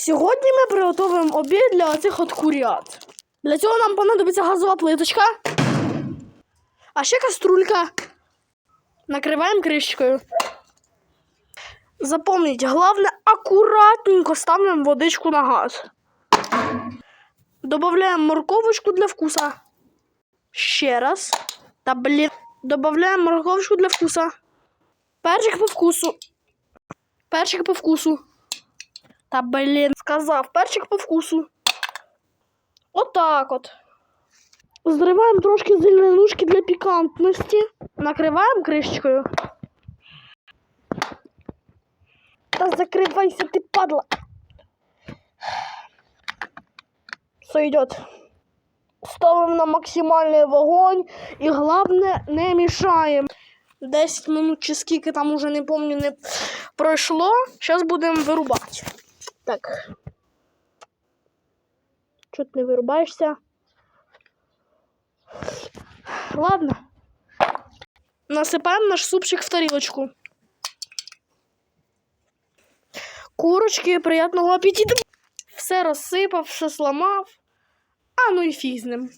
Сьогодні ми приготуємо обід для оцих от курят. Для цього нам понадобиться газова плиточка, а ще каструлька. Накриваємо кришечкою. Запомніть, головне акуратненько ставимо водичку на газ. Добавляємо морковочку для вкуса. Ще раз. Та блін. Добавляємо морковочку для вкуса. Перчик по вкусу. Перчик по вкусу. Та блін, сказав, перчик по вкусу. Отак от. Зриваємо трошки зеленушки для пікантності. Накриваємо кришечкою. Та закривайся, ти падла. Все йдет. Ставимо на максимальний вогонь і головне не мішаємо. 10 минут чи скільки там уже не пам'ятаю, не пройшло. Зараз будемо вирубати. Так. Чого ти не вирубаєшся? Ладно. Насипаємо наш супчик в тарілочку. Курочки, приятного апетиту. Все розсипав, все сламав. А ну і фіг з ним.